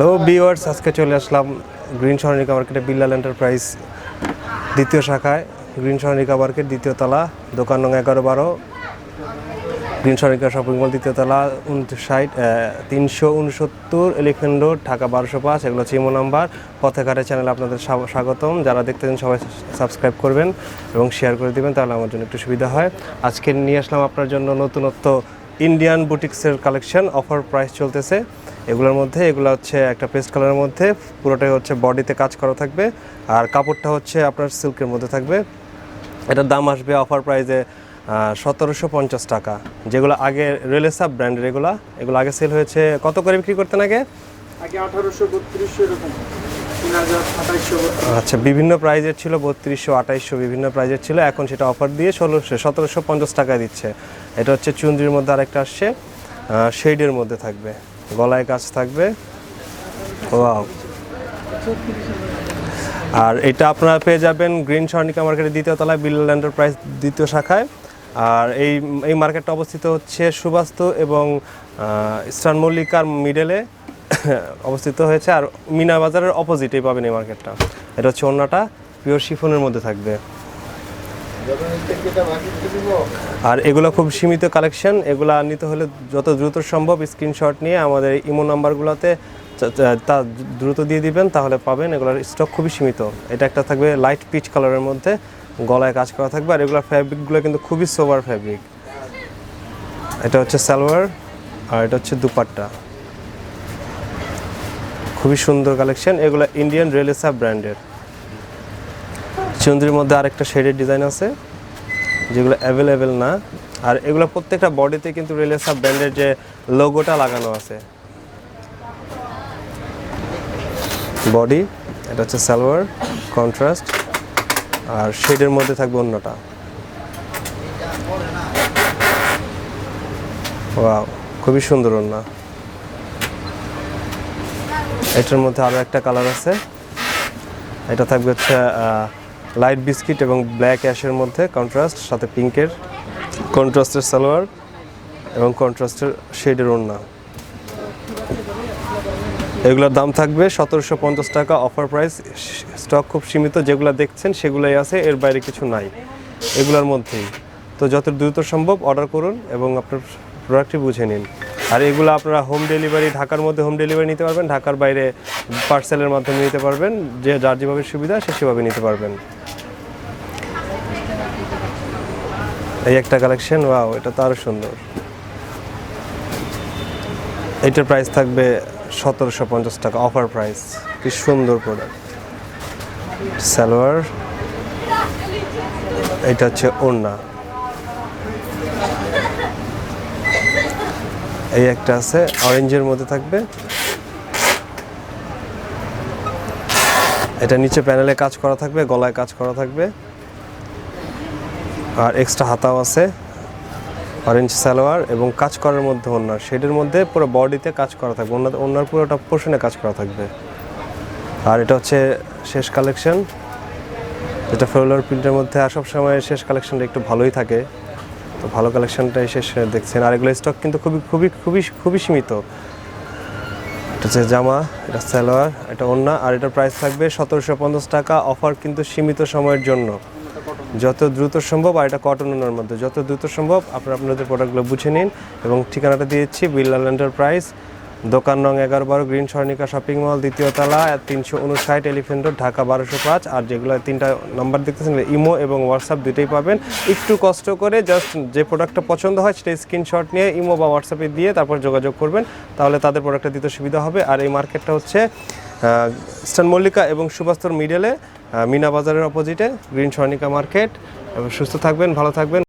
Hello বিওয়ার্স আজকে চলে আসলাম গ্রিন স্বর্ণিকা মার্কেটে বিল্লাল এন্টারপ্রাইজ দ্বিতীয় শাখায়। গ্রিন স্বর্ণিকা মার্কেট দ্বিতীয় তলা, দোকান নং এগারো বারো। গ্রিন স্বর্ণিকা শপিং মল দ্বিতীয় তলা ষাট তিনশো উনসত্তর, এলিফেন্ট রোড, ঢাকা বারোশো পাঁচ। এগুলো ইমো নাম্বার। পথে ঘাটে চ্যানেলে আপনাদের স্বা- স্বাগতম। যারা দেখতে দেখতেছেন সবাই সাবস্ক্রাইব করবেন এবং শেয়ার করে দিবেন, তাহলে আমার জন্য একটু সুবিধা হয়। আজকে নিয়ে আসলাম আপনার জন্য নতুনত্ব ইন্ডিয়ান বুটিক্সের কালেকশন অফার প্রাইস চলতেছে। এগুলোর মধ্যে, এগুলো হচ্ছে একটা পেস্ট কালারের মধ্যে, পুরোটাই হচ্ছে বডিতে কাজ করা থাকবে। আর কাপড়টা হচ্ছে আপনার সিল্কের মধ্যে থাকবে। এটার দাম আসবে অফার প্রাইসে সতেরোশো পঞ্চাশ টাকা। যেগুলো আগে রেলেসা ব্র্যান্ডের এগুলো এগুলো আগে সেল হয়েছে, কত করে বিক্রি করতেন আগে? আগে আঠারোশো বত্রিশশো এরকম। আচ্ছা বিভিন্ন প্রাইজের ছিল, বত্রিশশো, আঠাইশশো বিভিন্ন প্রাইজের ছিল। এখন সেটা অফার দিয়ে ষোলোশো, সতেরোশো পঞ্চাশ টাকায় দিচ্ছে। এটা হচ্ছে চুন্দ্রির মধ্যে আরেকটা আসছে। শেডের মধ্যে থাকবে। গলায় কাজ থাকবে। ওয়াও আর এটা আপনারা পেয়ে যাবেন গ্রিন স্বর্ণিকা মার্কেটের দ্বিতীয় তলায় বিল্লাল এন্টারপ্রাইজ দ্বিতীয় শাখায়। আর এই এই মার্কেটটা অবস্থিত হচ্ছে সুবাস্তু এবং ইস্টার্ন মল্লিকার মিডলে অবস্থিত হয়েছে আর মিনা বাজারের অপোজিটেই পাবেন এই মার্কেটটা এটা হচ্ছে অন্যটা পিওর শিফনের মধ্যে থাকবে। আর এগুলো খুব সীমিত কালেকশন এগুলো নিতে হলে যত দ্রুত সম্ভব স্ক্রিনশট নিয়ে আমাদের ইমো নাম্বারগুলোতে তা- দ্রুত দিয়ে দিবেন, তাহলে পাবেন। এগুলোর স্টক খুবই সীমিত। এটা একটা থাকবে লাইট পিচ কালারের মধ্যে, গলায় কাজ করা থাকবে। আর এগুলোর ফ্যাব্রিকগুলো কিন্তু খুবই সোবার ফ্যাব্রিক এটা হচ্ছে সালোয়ার, আর এটা হচ্ছে দুপাট্টা। খুবই সুন্দর কালেকশন এগুলো ইন্ডিয়ান রেলেসা ব্র্যান্ডের চন্দ্রির মধ্যে আরেকটা শেডের ডিজাইন আছে, যেগুলো অ্যাভেলেবেল না। আর এগুলো প্রত্যেকটা বডিতে কিন্তু রেলেসা ব্র্যান্ডের যে লোগোটা লাগানো আছে। বডি এটা হচ্ছে সালোয়ার কন্ট্রাস্ট আর শেডের মধ্যে থাকবে অন্যটা। খুবই সুন্দর ওন্না এটার মধ্যে আরও একটা কালার আছে। এটা থাকবে হচ্ছে লাইট বিস্কিট এবং ব্ল্যাক অ্যাশের মধ্যে কন্ট্রাস্ট সাথে পিঙ্কের কন্ট্রাস্টের সালোয়ার এবং কন্ট্রাস্টের শেডের ওড়না। এগুলোর দাম থাকবে সতেরোশো পঞ্চাশ টাকা। অফার প্রাইস স্টক খুব সীমিত, যেগুলো দেখছেন সেগুলোই আছে, এর বাইরে কিছু নাই। এগুলোর মধ্যেই। তো যত দ্রুত সম্ভব অর্ডার করুন এবং আপনার প্রোডাক্টটি বুঝে নিন। আর এগুলো আপনারা হোম ডেলিভারি ঢাকার মধ্যে হোম ডেলিভারি নিতে পারবেন, ঢাকার বাইরে পার্সেলের মাধ্যমে নিতে পারবেন, যে যার যেভাবে সুবিধা সে সেভাবে নিতে পারবেন। এই একটা কালেকশন ওয়াও এটা তো আরও সুন্দর। এটার প্রাইস থাকবে সতেরোশো পঞ্চাশ টাকা অফার প্রাইস কি সুন্দর প্রোডাক্ট সালোয়ার এটা হচ্ছে ওড়না। এই একটা আছে অরেঞ্জের মধ্যে থাকবে। এটা নিচে প্যানেলে কাজ করা থাকবে, গলায় কাজ করা থাকবে। আর এক্সট্রা হাতাও আছে অরেঞ্জ সালোয়ার এবং কাজ করার মধ্যে ওনার শেডের মধ্যে পুরো বডিতে কাজ করা থাকবে ওনার ওনার পুরোটা পোর্শনে কাজ করা থাকবে। আর এটা হচ্ছে শেষ কালেকশন যেটা ফ্লোরার প্রিন্টের মধ্যে সব সময় শেষ কালেকশনটা একটু ভালোই থাকে। তো ভালো কালেকশনটা এসে দেখছেন। আর এগুলো স্টক কিন্তু খুবই খুবই খুবই খুবই সীমিত। এটা হচ্ছে জামা, এটা সালোয়ার, এটা ওন্না আর এটার প্রাইস থাকবে সতেরোশো পঞ্চাশ টাকা। অফার কিন্তু সীমিত সময়ের জন্য। যত দ্রুত সম্ভব, আর এটা কটন ওনার মধ্যে। যত দ্রুত সম্ভব, আপনারা আপনাদের প্রোডাক্টগুলো বুঝে নিন। এবং ঠিকানাটা দিয়েছি বিল্লাল এন্টারপ্রাইজ দোকান নং এগারো বারো গ্রিন স্বর্ণিকা শপিং মল, দ্বিতীয় তলা, তিনশো উনষাট, এলিফেন্ট রোড, ঢাকা বারোশো পাঁচ। আর যেগুলো তিনটা নাম্বার দেখতেছেন ইমো এবং হোয়াটসঅ্যাপ দুটোই পাবেন। একটু কষ্ট করে জাস্ট যে প্রোডাক্টটা পছন্দ হয় সেটা স্ক্রিনশট নিয়ে ইমো বা হোয়াটসঅ্যাপে দিয়ে তারপর যোগাযোগ করবেন। তাহলে তাদের প্রোডাক্টটা দিতে সুবিধা হবে। আর এই মার্কেটটা হচ্ছে ইস্টার্ন মল্লিকা এবং সুবাস্তর মিডলে মিনা বাজারের অপোজিটে গ্রিন স্বর্ণিকা মার্কেট সুস্থ থাকবেন, ভালো থাকবেন।